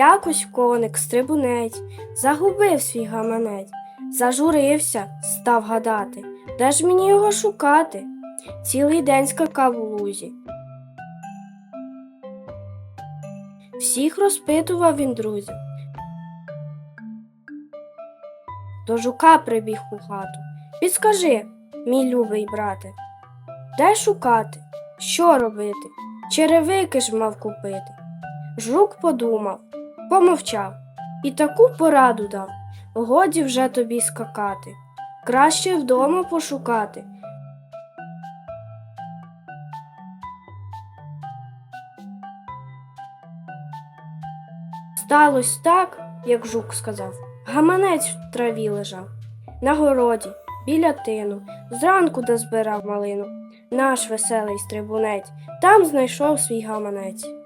Якось коник стрибунець загубив свій гаманець, зажурився, став гадати, де ж мені його шукати? Цілий день скакав у лузі. Всіх розпитував він друзів. До жука прибіг у хату. Підскажи, мій любий брате, де шукати? Що робити? Черевики ж мав купити. Жук подумав, помовчав і таку пораду дав. Годі вже тобі скакати. Краще вдома пошукати. Сталось так, як жук сказав. Гаманець в траві лежав. На городі, біля тину, зранку де збирав малину. Наш веселий стрибунець там знайшов свій гаманець.